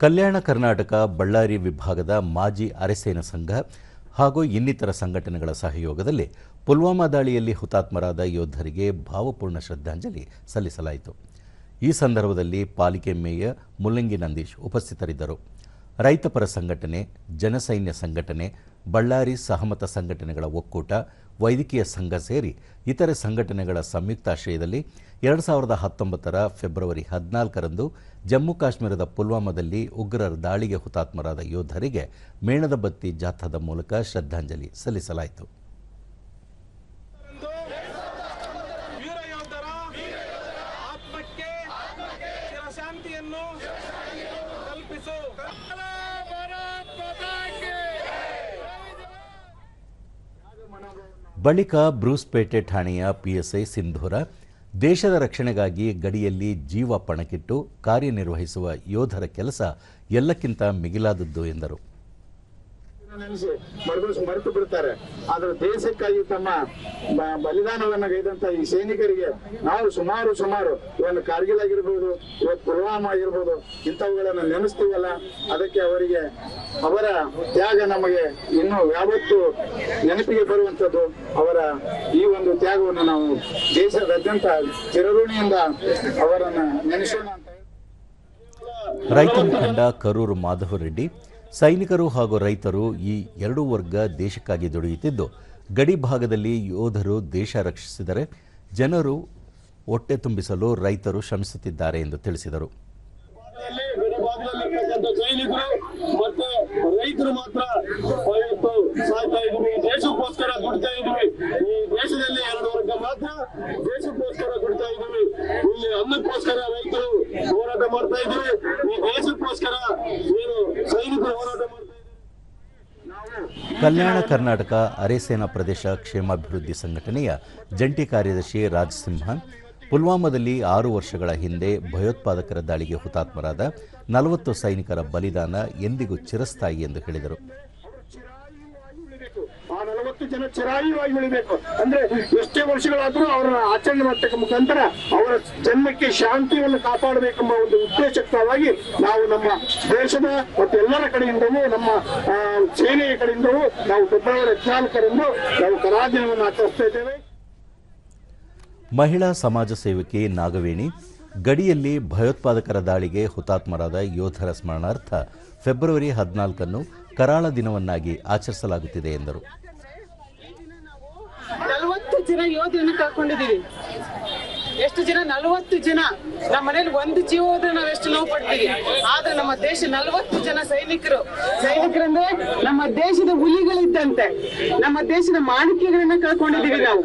ಕಲ್ಯಾಣ ಕರ್ನಾಟಕ, ಬಳ್ಳಾರಿ ವಿಭಾಗದ ಮಾಜಿ ಅರೆಸೇನ ಸಂಘ ಹಾಗೂ ಇನ್ನಿತರ ಸಂಘಟನೆಗಳ ಸಹಯೋಗದಲ್ಲಿ ಪುಲ್ವಾಮಾ ದಾಳಿಯಲ್ಲಿ ಹುತಾತ್ಮರಾದ ಯೋಧರಿಗೆ ಭಾವಪೂರ್ಣ ಶ್ರದ್ಧಾಂಜಲಿ ಸಲ್ಲಿಸಲಾಯಿತು. ಈ ಸಂದರ್ಭದಲ್ಲಿ ಪಾಲಿಕೆ ಮೇಯರ್ ಮುಲ್ಲಂಗಿ ನಂದೀಶ್ ಉಪಸ್ಥಿತರಿದ್ದರು. ರೈತಪರ ಸಂಘಟನೆ ಜನಸೈನ್ಯ ಸಂಘಟನೆ, ಬಳ್ಳಾರಿ ಸಹಮತ ಸಂಘಟನೆಗಳ ಒಕ್ಕೂಟ ವೈದ್ಯಕೀಯ ಸಂಘ ಸೇರಿ ಇತರೆ ಸಂಘಟನೆಗಳ ಸಂಯುಕ್ತಾಶ್ರಯದಲ್ಲಿ ಎರಡು ಸಾವಿರದ ಹತ್ತೊಂಬತ್ತರ ಫೆಬ್ರವರಿ ಹದಿನಾಲ್ಕರಂದು ಜಮ್ಮು ಕಾಶ್ಮೀರದ ಪುಲ್ವಾಮಾದಲ್ಲಿ ಉಗ್ರರ ದಾಳಿಗೆ ಹುತಾತ್ಮರಾದ ಯೋಧರಿಗೆ ಮೇಣದ ಬತ್ತಿ ಜಾಥಾದ ಮೂಲಕ ಶ್ರದ್ಧಾಂಜಲಿ ಸಲ್ಲಿಸಲಾಯಿತು. ಬಳಿಕ ಬ್ರೂಸ್ಪೇಟೆ ಠಾಣೆಯ ಪಿಎಸ್ಐ ಸಿಂಧೂರ ದೇಶದ ರಕ್ಷಣೆಗಾಗಿ ಗಡಿಯಲ್ಲಿ ಜೀವ ಪಣಕ್ಕಿಟ್ಟು ಕಾರ್ಯನಿರ್ವಹಿಸುವ ಯೋಧರ ಕೆಲಸ ಎಲ್ಲಕ್ಕಿಂತ ಮಿಗಿಲಾದದ್ದು ಎಂದರು. ನೆನೆಸಿ ಮರಗೋಸ್ ಮರೆತು ಬಿಡ್ತಾರೆ ಆದ್ರೆ ದೇಶಕ್ಕಾಗಿ ತಮ್ಮ ಬಲಿದಾನವನ್ನ ಗೈದಂತ ಈ ಸೈನಿಕರಿಗೆ ನಾವು ಸುಮಾರು ಸುಮಾರು ಇವತ್ತು ಕಾರ್ಗಿಲ್ ಆಗಿರ್ಬೋದು ಇವತ್ತು ಪುಲ್ವಾಮ ಆಗಿರ್ಬೋದು, ಇಂಥವುಗಳನ್ನ ನೆನೆಸ್ತೀವಲ್ಲ, ಅದಕ್ಕೆ ಅವರಿಗೆ ಅವರ ತ್ಯಾಗ ನಮಗೆ ಇನ್ನೂ ಯಾವತ್ತು ನೆನಪಿಗೆ ಬರುವಂತದ್ದು ಅವರ ಈ ಒಂದು ತ್ಯಾಗವನ್ನು ನಾವು ದೇಶದಾದ್ಯಂತ ಚಿರಋಣಿಯಿಂದ ಅವರನ್ನ ನೆನೆಸೋಣ ಅಂತ ರೈತ ಮುಖಂಡ ಕರೂರು ಮಾಧವರೆಡ್ಡಿ ಸೈನಿಕರು ಹಾಗೂ ರೈತರು ಈ ಎರಡೂ ವರ್ಗ ದೇಶಕ್ಕಾಗಿ ದುಡಿಯುತ್ತಿದ್ದು, ಗಡಿ ಭಾಗದಲ್ಲಿ ಯೋಧರು ದೇಶ ರಕ್ಷಿಸಿದರೆ ಜನರು ಹೊಟ್ಟೆ ತುಂಬಿಸಲು ರೈತರು ಶ್ರಮಿಸುತ್ತಿದ್ದಾರೆ ಎಂದು ತಿಳಿಸಿದರು. ಸೈನಿಕರು ಮತ್ತೆ ರೈತರು ಮಾತ್ರ ಇವತ್ತು ಸಾಯ್ತಾ ಇದ್ವಿ. ದೇಶಕ್ಕೋಸ್ಕರ ದುಡ್ತಾ ಇದ್ವಿ. ಈ ದೇಶದಲ್ಲಿ ಎರಡು ವರ್ಗ ಮಾತ್ರ ದೇಶಕ್ಕೋಸ್ಕರ ದುಡ್ತಾ ಇದ್ವಿ. ಇಲ್ಲಿ ಅನ್ನಕ್ಕೋಸ್ಕರ ರೈತರು ಹೋರಾಟ ಮಾಡ್ತಾ ಇದ್ವಿ. ಈ ದೇಶಕ್ಕೋಸ್ಕರ ಏನು ಸೈನಿಕರು ಹೋರಾಟ ಮಾಡ್ತಾ ಇದ್ವಿ ಕಲ್ಯಾಣ ಕರ್ನಾಟಕ ಅರೆಸೇನಾ ಪ್ರದೇಶ ಕ್ಷೇಮಾಭಿವೃದ್ಧಿ ಸಂಘಟನೆಯ ಜಂಟಿ ಕಾರ್ಯದರ್ಶಿ ರಾಜ್ ಸಿಂಹನ್ ಪುಲ್ವಾಮಾದಲ್ಲಿ ಆರು ವರ್ಷಗಳ ಹಿಂದೆ ಭಯೋತ್ಪಾದಕರ ದಾಳಿಗೆ ಹುತಾತ್ಮರಾದ ನಲವತ್ತು ಸೈನಿಕರ ಬಲಿದಾನ ಎಂದಿಗೂ ಚಿರಸ್ಥಾಯಿ ಎಂದು ಹೇಳಿದರು. ಜನ ಚಿರಾಯುವಾಗಿ ಉಳಿಬೇಕು ಅಂದ್ರೆ ಎಷ್ಟೇ ವರ್ಷಗಳಾದ್ರೂ ಅವರ ಆಚರಣೆ ಮಾಡ್ತಕ್ಕ ಮುಖಾಂತರ ಅವರ ಜನ್ಮಕ್ಕೆ ಶಾಂತಿಯನ್ನು ಕಾಪಾಡಬೇಕೆಂಬ ಒಂದು ಉದ್ದೇಶಕ್ಕಾಗಿ ನಾವು ನಮ್ಮ ದೇಶದ ಮತ್ತು ಎಲ್ಲರ ಕಡೆಯಿಂದಲೂ ನಮ್ಮ ಸೇನೆಯ ಕಡೆಯಿಂದಲೂ ನಾವು ಫೆಬ್ರವರಿ ಹದಿನಾಲ್ಕರಂದು ನಾವು ಕರಾದಿನವನ್ನು ಆಚರಿಸ್ತಾ ಇದ್ದೇವೆ. ಮಹಿಳಾ ಸಮಾಜ ಸೇವಕಿ ನಾಗವೇಣಿ, ಗಡಿಯಲ್ಲಿ ಭಯೋತ್ಪಾದಕರ ದಾಳಿಗೆ ಹುತಾತ್ಮರಾದ ಯೋಧರ ಸ್ಮರಣಾರ್ಥ ಫೆಬ್ರವರಿ ಹದಿನಾಲ್ಕನ್ನು ಕರಾಳ ದಿನವನ್ನಾಗಿ ಆಚರಿಸಲಾಗುತ್ತಿದೆ ಎಂದರು. ಜನ ಯೋಧರನ್ನು ಕಳ್ಕೊಂಡಿದೀವಿ ಎಷ್ಟು ಜನ? ನಲವತ್ತು ಜನ. ನಮ್ಮ ಮನೇಲಿ ಒಂದು ಜೀವ ಹೋದ್ರೆ ನಾವ್ ಎಷ್ಟು ನೋವು ಪಡ್ತೀವಿ. ಆದ್ರೆ ನಮ್ಮ ದೇಶ ನಲವತ್ತು ಜನ ಸೈನಿಕರು. ಸೈನಿಕರಂದ್ರೆ ನಮ್ಮ ದೇಶದ ಹುಲಿಗಳಿದ್ದಂತೆ. ನಮ್ಮ ದೇಶದ ಮಾಣಿಕೆಗಳನ್ನ ಕಳ್ಕೊಂಡಿದೀವಿ ನಾವು.